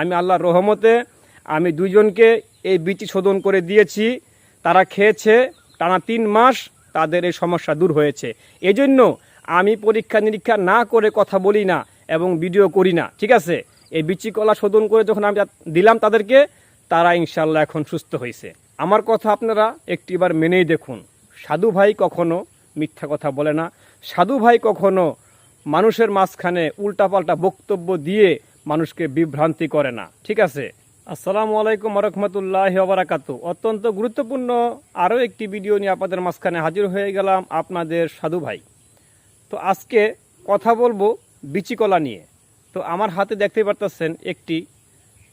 আমি আল্লাহর রহমতে আমি দুজনকে এই বিচি শোধন করে দিয়েছি। তারা খেয়েছে, টানা তিন মাস তাদের এই সমস্যা দূর হয়েছে। এজন্য আমি পরীক্ষা নিরীক্ষা না করে কথা বলি না এবং ভিডিও করি না, ঠিক আছে? এই বিচি কলা শোধন করে যখন আমি দিলাম তাদেরকে, তারা ইনশাল্লাহ এখন সুস্থ হয়েছে আমার কথা আপনারা একটিবার মেনেই দেখুন। সাধু ভাই কখনো মিথ্যা কথা বলে না। সাধু ভাই কখনো মানুষের মাঝখানে উল্টাপাল্টা বক্তব্য দিয়ে মানুষকে বিভ্রান্তি করে না। ঠিক আছে? আসসালামু আলাইকুম রহমতুল্লাহ বারাকাতু অত্যন্ত গুরুত্বপূর্ণ আরও একটি ভিডিও নিয়ে আপনাদের মাঝখানে হাজির হয়ে গেলাম আপনাদের সাধু ভাই। তো আজকে কথা বলব বিচিকলা নিয়ে। তো আমার হাতে দেখতে পারতেছেন একটি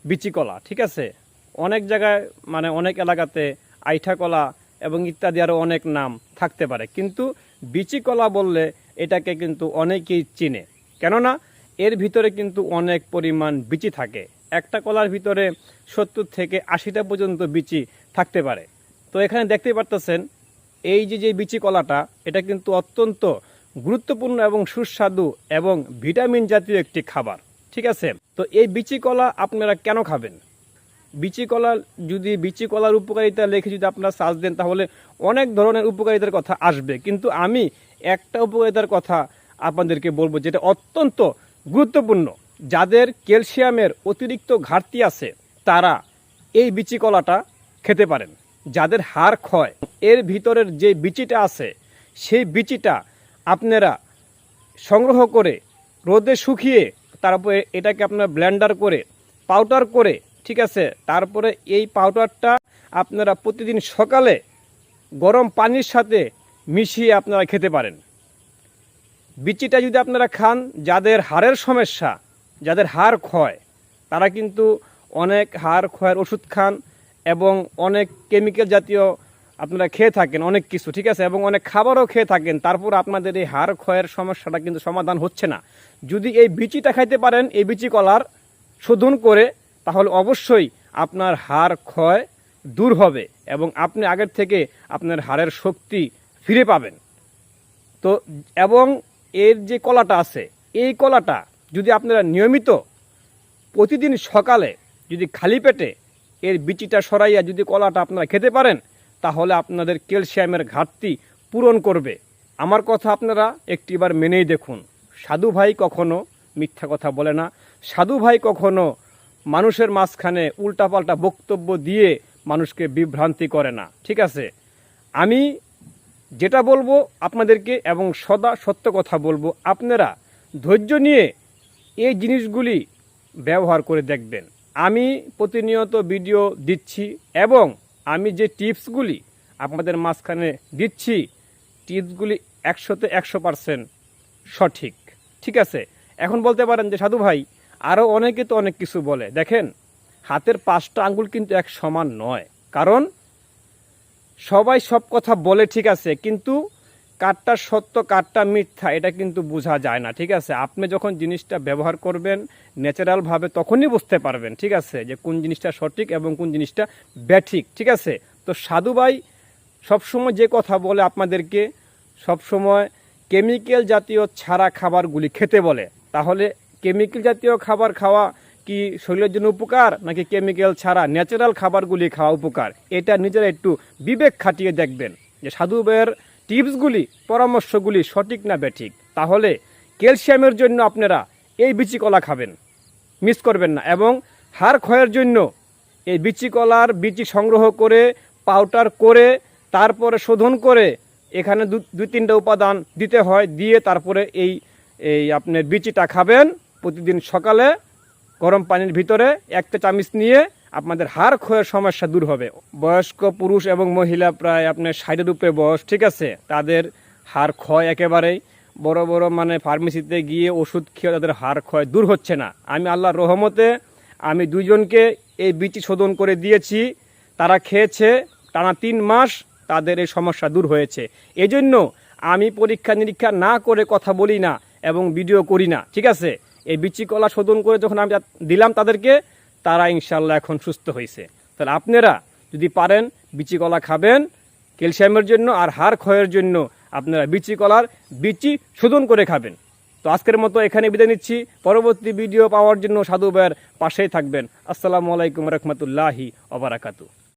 বিচিকলা ঠিক আছে? অনেক জায়গায় মানে অনেক এলাকাতে আইঠা কলা এবং ইত্যাদি আরও অনেক নাম থাকতে পারে। কিন্তু বিচিকলা বললে এটাকে কিন্তু অনেকেই চিনে। কেননা এর ভিতরে কিন্তু অনেক পরিমাণ বিচি থাকে। একটা কলার ভিতরে সত্তর থেকে আশিটা পর্যন্ত বিচি থাকতে পারে। তো এখানে দেখতে পারতেছেন, এই যে যে বিচি কলাটা, এটা কিন্তু অত্যন্ত গুরুত্বপূর্ণ এবং সুস্বাদু এবং ভিটামিন জাতীয় একটি খাবার। ঠিক আছে? তো এই বিচি কলা আপনারা কেন খাবেন? বিচি কলা যদি, বিচি কলার উপকারিতা লিখে যদি আপনারা সার্চ দেন, তাহলে অনেক ধরনের উপকারিতার কথা আসবে। কিন্তু আমি একটা উপকারিতার কথা আপনাদেরকে বলব, যেটা অত্যন্ত গুরুত্বপূর্ণ। যাদের ক্যালসিয়ামের অতিরিক্ত ঘাটতি আছে, তারা এই বিচি কলাটা খেতে পারেন। যাদের হাড় ক্ষয়, এর ভিতরের যে বিচিটা আছে, সেই বিচিটা আপনারা সংগ্রহ করে রোদে শুকিয়ে তারপরে এটাকে আপনার ব্লেন্ডার করে, পাউডার করে, ঠিক আছে? তারপরে এই পাউডারটা আপনারা প্রতিদিন সকালে গরম পানির সাথে মিশিয়ে আপনারা খেতে পারেন। বিচিটা যদি আপনারা খান, যাদের হাড়ের সমস্যা, যাদের হাড় ক্ষয়, তারা কিন্তু অনেক হাড় ক্ষয়ের ওষুধ খান এবং অনেক কেমিক্যাল জাতীয় আপনারা খেয়ে থাকেন, অনেক কিছু, ঠিক আছে? এবং অনেক খাবারও খেয়ে থাকেন, তারপর আপনাদের এই হাড় ক্ষয়ের সমস্যাটা কিন্তু সমাধান হচ্ছে না। যদি এই বিচিটা খাইতে পারেন, এই বিচি কলার শোধন করে, তাহলে অবশ্যই আপনার হাড় ক্ষয় দূর হবে এবং আপনি আগের থেকে আপনার হাড়ের শক্তি ফিরে পাবেন। তো, এবং এর যে কলাটা আছে, এই কলাটা যদি আপনারা নিয়মিত প্রতিদিন সকালে যদি খালি পেটে এর বিচিটা সরাইয়া যদি কলাটা আপনারা খেতে পারেন, তাহলে আপনাদের ক্যালসিয়ামের ঘাটতি পূরণ করবে। আমার কথা আপনারা একটিবার মেনেই দেখুন। সাধু ভাই কখনো মিথ্যা কথা বলে না। সাধু ভাই কখনো মানুষের মাঝখানে উল্টাপাল্টা বক্তব্য দিয়ে মানুষকে বিভ্রান্তি করে না। ঠিক আছে? আমি যেটা বলব আপনাদেরকে এবং সদা সত্য কথা বলব, আপনারা ধৈর্য নিয়ে এই জিনিসগুলি ব্যবহার করে দেখবেন। আমি প্রতিনিয়ত ভিডিও দিচ্ছি এবং আমি যে টিপসগুলি আপনাদের মাঝখানে দিচ্ছি, টিপসগুলি একশোতে একশো পারসেন্ট সঠিক। ঠিক আছে? এখন বলতে পারেন যে, সাধু ভাই আরও অনেকে তো অনেক কিছু বলে। দেখেন, হাতের পাঁচটা আঙ্গুল কিন্তু এক সমান নয়। কারণ সবাই সব কথা বলে ঠিক আছে, কিন্তু কাঠটা সত্য, কাঠটা মিথ্যা, এটা কিন্তু বোঝা যায় না, ঠিক আছে? আপনি যখন জিনিসটা ব্যবহার করবেন ন্যাচারালভাবে তখনই বুঝতে পারবেন, ঠিক আছে? যে কোন জিনিসটা সঠিক এবং কোন জিনিসটা ব্যাঠিক, ঠিক আছে? তো সাধু ভাই সবসময় যে কথা বলে আপনাদেরকে, সবসময় কেমিক্যাল জাতীয় ছাড়া খাবারগুলি খেতে বলে। তাহলে কেমিক্যাল জাতীয় খাবার খাওয়া কি শরীরের জন্য উপকার, নাকি কেমিক্যাল ছাড়া ন্যাচারাল খাবারগুলি খাওয়া উপকার? এটা নিজেরা একটু বিবেক খাটিয়ে দেখবেন যে সাধু ভাইয়ের টিপসগুলি, পরামর্শগুলি সঠিক না ব্যাঠিক তাহলে ক্যালসিয়ামের জন্য আপনারা এই বিচি কলা খাবেন। মিস করবেন না। এবং হাড় ক্ষয়ের জন্য এই বিচি কলার বিচি সংগ্রহ করে পাউডার করে, তারপরে শোধন করে এখানে দু দুই তিনটা উপাদান দিতে হয়। দিয়ে তারপরে এই এই আপনার বিচিটা খাবেন। প্রতিদিন সকালে গরম পানির ভিতরে একটা চামিচ নিয়ে আপনাদের হাড় ক্ষয়ের সমস্যা দূর হবে। বয়স্ক পুরুষ এবং মহিলা প্রায় আপনার ষাটের উপরে বয়স, ঠিক আছে? তাদের হাড় ক্ষয় একেবারেই। বড় বড় মানে ফার্মেসিতে গিয়ে ওষুধ খেয়ে তাদের হাড় ক্ষয় দূর হচ্ছে না। আমি আল্লাহর রহমতে আমি দুজনকে এই বিচি শোধন করে দিয়েছি। তারা খেয়েছে, টানা তিন মাস তাদের এই সমস্যা দূর হয়েছে। এজন্য আমি পরীক্ষা নিরীক্ষা না করে কথা বলি না এবং ভিডিও করি না, ঠিক আছে? এই বিচি কলা শোধন করে যখন আমি দিলাম তাদেরকে, তারা ইনশাল্লাহ এখন সুস্থ হয়েছে। তাহলে আপনারা যদি পারেন বিচি কলা খাবেন, ক্যালসিয়ামের জন্য আর হাড় ক্ষয়ের জন্য আপনারা বিচি কলার বিচি শোধন করে খাবেন। তো আজকের মতো এখানে বিদায় নিচ্ছি। পরবর্তী ভিডিও পাওয়ার জন্য সাধু পাশেই থাকবেন। আসসালামু আলাইকুম রহমতুল্লাহি ওবরাকাতু